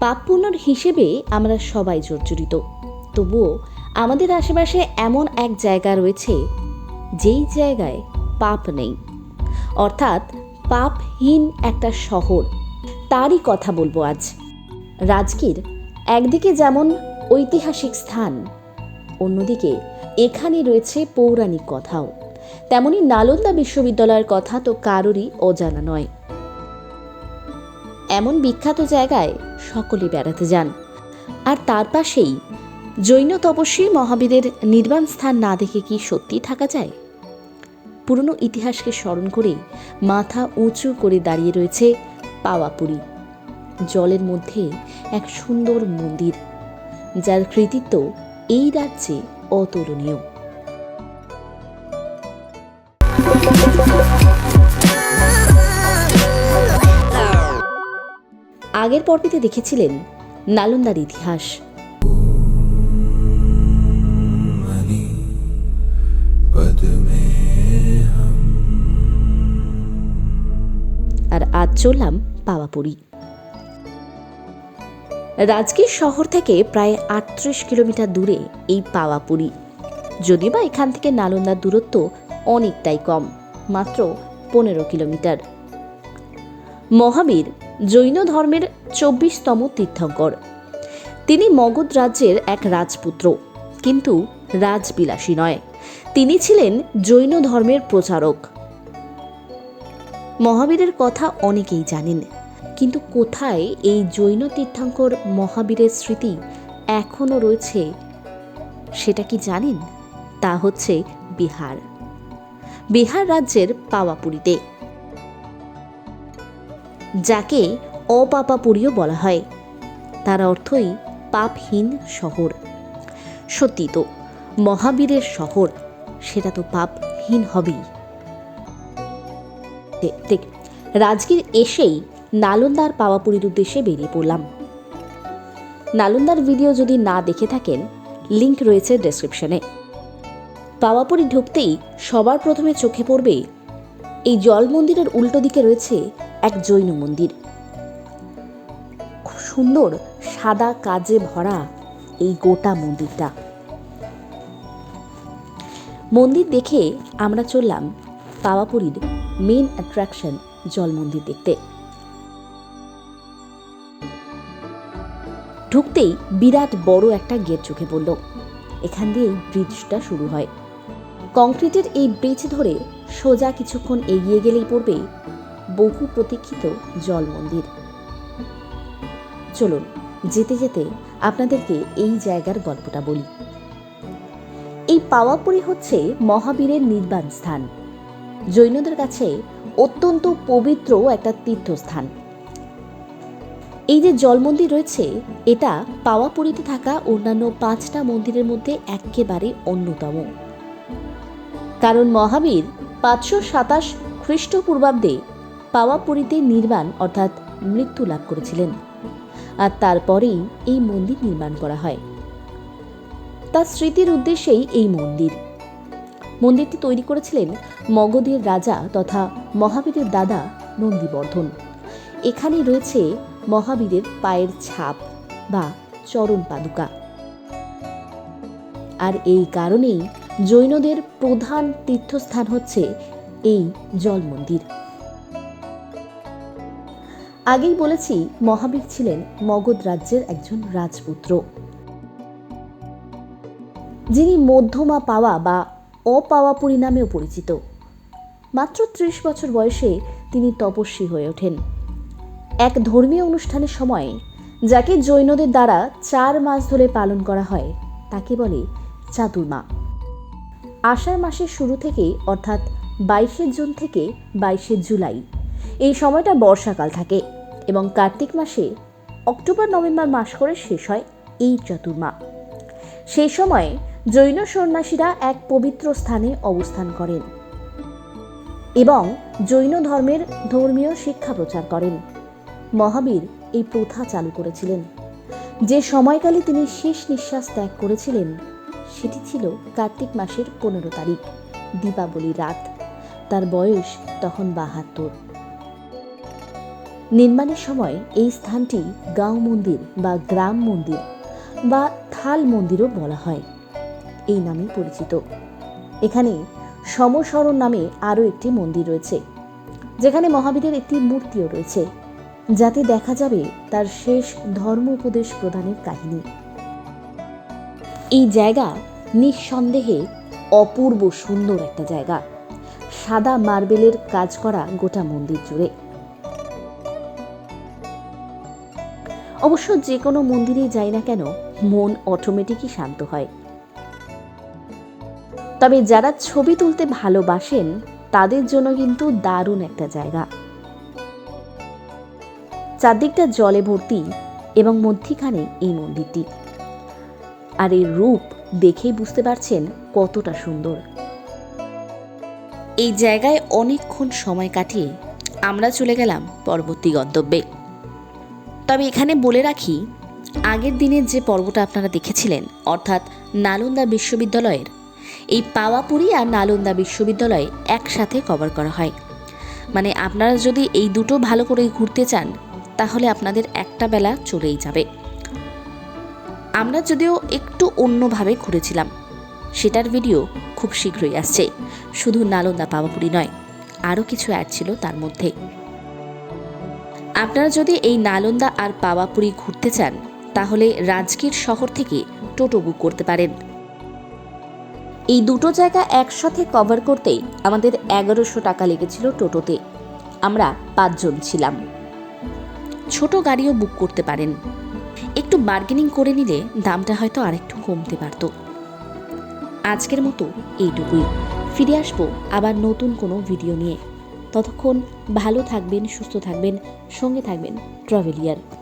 পাপ পুণ্যর হিসেবে আমরা সবাই জর্জরিত। তবুও আমাদের আশেপাশে এমন এক জায়গা রয়েছে, যেই জায়গায় পাপ নেই। অর্থাৎ পাপহীন একটা শহর, তারই কথা বলব আজ। রাজগীর একদিকে যেমন ঐতিহাসিক স্থান, অন্যদিকে এখানে রয়েছে পৌরাণিক কথাও। তেমনি নালন্দা বিশ্ববিদ্যালয়ের কথা তো কারোরই অজানা নয়। এমন বিখ্যাত জায়গায় সকলে বেড়াতে যান। আর তার পাশেই জৈন তপস্বী মহাবীরের নির্বাণ স্থান না দেখে কি সত্যি থাকা যায়? পুরনো ইতিহাসকে স্মরণ করে মাথা উঁচু করে দাঁড়িয়ে রয়েছে পাওয়াপুরি। জলের মধ্যে এক সুন্দর মন্দির, যার কৃতিত্ব এই রাজ্যে অতুলনীয়। আগের পর্বেতে দেখেছিলেন নালন্দার ইতিহাস। আর আজ চললাম পাওয়াপুরি। রাজগীর শহর থেকে প্রায় আটত্রিশ কিলোমিটার দূরে এই পাওয়াপুরি। যদিও বা এখান থেকে নালন্দার দূরত্ব অনেকটাই কম মাত্র পনেরো কিলোমিটার। মহাবীর জৈন ধর্মের চব্বিশতম তীর্থঙ্কর। তিনি মগধ রাজ্যের এক রাজপুত্র, কিন্তু রাজবিলাসী নয়। তিনি ছিলেন জৈন ধর্মের প্রচারক। মহাবীরের কথা অনেকেই জানেন, কিন্তু কোথায় এই জৈন তীর্থাঙ্কর মহাবীরের স্মৃতি এখনও রয়েছে, সেটা কি জানেন? তা হচ্ছে বিহার। বিহার রাজ্যের পাওয়াপুরীতে। যাকে অপাপাপুরীও বলা হয়। তার অর্থই পাপহীন শহর। সত্যি তো, মহাবীরের শহর, সেটা তো পাপহীন হবেই। রাজগীর এসেই নালন্দার পাওয়াপুরীর উদ্দেশ্যে বেরিয়ে পড়লাম। নালন্দার ভিডিও যদি না দেখে থাকেন, লিংক রয়েছে ডেসক্রিপশনে। পাওয়াপুরি ঢুকতেই সবার প্রথমে চোখে পড়বে, এই জল মন্দিরের উল্টো দিকে রয়েছে এক জৈন মন্দির। খুব সুন্দর, সাদা কাজে ভরা এই গোটা মন্দিরটা। মন্দির দেখে আমরা চললাম পাওয়াপুরীর মেন অ্যাট্রাকশন জল মন্দির দেখতে। ঢুকতেই বিরাট বড় একটা গেট চোখে পড়ল। এখান দিয়ে ব্রিজটা শুরু হয়। কংক্রিটের এই ব্রিজ ধরে সোজা কিছুক্ষণ এগিয়ে গেলেই পড়বে বহু প্রতীক্ষিত জল মন্দির চলুন, যেতে যেতে আপনাদেরকে এই জায়গার গল্পটা বলি। এই পাওয়াপুরি হচ্ছে মহাবীরের নির্বাণ স্থান। জৈনদের কাছে অত্যন্ত পবিত্র একটা তীর্থস্থান। এই যে জল মন্দির রয়েছে, এটা পাওয়াপুরীতে থাকা অন্যান্য পাঁচটা মন্দিরের মধ্যে একেবারে অন্যতম। কারণ মহাবীর পাঁচশো সাতাশ খ্রিস্টপূর্বাব্দে পাওয়াপুরীতে নির্বাণ অর্থাৎ মৃত্যু লাভ করেছিলেন। আর তারপরেই এই মন্দির নির্মাণ করা হয়। তার স্মৃতির উদ্দেশ্যেই এই মন্দির। মন্দিরটি তৈরি করেছিলেন মগধের রাজা তথা মহাবীরের দাদা নন্দীবর্ধন। এখানেই রয়েছে মহাবীরের পায়ের ছাপ বা চরণ পাদুকা। আর এই কারণেই জৈনদের প্রধান তীর্থস্থান হচ্ছে এই জল মন্দির। আগেই বলেছি, মহাবীর ছিলেন মগধ রাজ্যের একজন রাজপুত্র। যিনি মধ্যমা পাওয়া বা অপাওয়াপুরী নামেও পরিচিত। মাত্র ত্রিশ বছর বয়সে তিনি তপস্বী হয়ে ওঠেন। এক ধর্মীয় অনুষ্ঠানের সময়, যাকে জৈনদের দ্বারা চার মাস ধরে পালন করা হয়, তাকে বলে চাতুর্মা আষাঢ় মাসের শুরু থেকে, অর্থাৎ বাইশে জুন থেকে বাইশে জুলাই, এই সময়টা বর্ষাকাল থাকে। এবং কার্তিক মাসে অক্টোবর, নভেম্বর মাস করে শেষ হয় এই চতুর্মা। সেই সময় জৈন সন্ন্যাসীরা এক পবিত্র স্থানে অবস্থান করেন এবং জৈন ধর্মের ধর্মীয় শিক্ষা প্রচার করেন। মহাবীর এই প্রথা চালু করেছিলেন। যে সময়কালে তিনি শেষ নিঃশ্বাস ত্যাগ করেছিলেন, সেটি ছিল কার্তিক মাসের পনেরো তারিখ দীপাবলি রাত। তার বয়স তখন বাহাত্তর। নির্মাণের সময় এই স্থানটি গাঁও মন্দির বা গ্রাম মন্দির বা থাল মন্দিরও বলা হয়। এই নামেই পরিচিত। এখানে সমসরণ নামে আরও একটি মন্দির রয়েছে, যেখানে মহাবীরের একটি মূর্তিও রয়েছে, যাতে দেখা যাবে তার শেষ ধর্ম উপদেশ প্রদানের কাহিনী। এই জায়গা নিঃসন্দেহে অপূর্ব সুন্দর একটা জায়গা। সাদা মার্বেলের কাজ করা গোটা মন্দির জুড়ে। অবশ্য যে কোনো মন্দিরেই যাই না কেন, মন অটোমেটিকই শান্ত হয়। তবে যারা ছবি তুলতে ভালোবাসেন, তাদের জন্য কিন্তু দারুণ একটা জায়গা। চারদিকটা জলে ভর্তি এবং মধ্যিখানে এই মন্দিরটি। আর এর রূপ দেখেই বুঝতে পারছেন কতটা সুন্দর। এই জায়গায় অনেকক্ষণ সময় কাটিয়ে আমরা চলে গেলাম পরবর্তী গন্তব্যে। তবে এখানে বলে রাখি, আগের দিনের যে পর্বটা আপনারা দেখেছিলেন, অর্থাৎ নালন্দা বিশ্ববিদ্যালয়ের, এই পাওয়াপুরি আর নালন্দা বিশ্ববিদ্যালয় একসাথে কভার করা হয়। মানে আপনারা যদি এই দুটো ভালো করে ঘুরতে চান, তাহলে আপনাদের একটা বেলা চলেই যাবে। আমরা যদিও একটু অন্যভাবে ঘুরেছিলাম, সেটার ভিডিও খুব শীঘ্রই আসছে। শুধু নালন্দা পাওয়াপুরি নয়, আরও কিছু অ্যাড ছিল তার মধ্যে। আপনারা যদি এই নালন্দা আর পাওয়াপুরি ঘুরতে চান, তাহলে রাজগীর শহর থেকে টোটো বুক করতে পারেন। এই দুটো জায়গা একসাথে কভার করতেই আমাদের এগারোশো টাকা লেগেছিল টোটোতে। আমরা পাঁচজন ছিলাম। ছোট গাড়িও বুক করতে পারেন। একটু বার্গেনিং করে নিলে দামটা হয়তো আরেকটু কমতে পারত। আজকের মতো এইটুকুই। ফিরে আসব আবার নতুন কোনো ভিডিও নিয়ে। ততক্ষণ ভালো থাকবেন সুস্থ থাকবেন সঙ্গে থাকবেন ট্রাভেলিয়ার।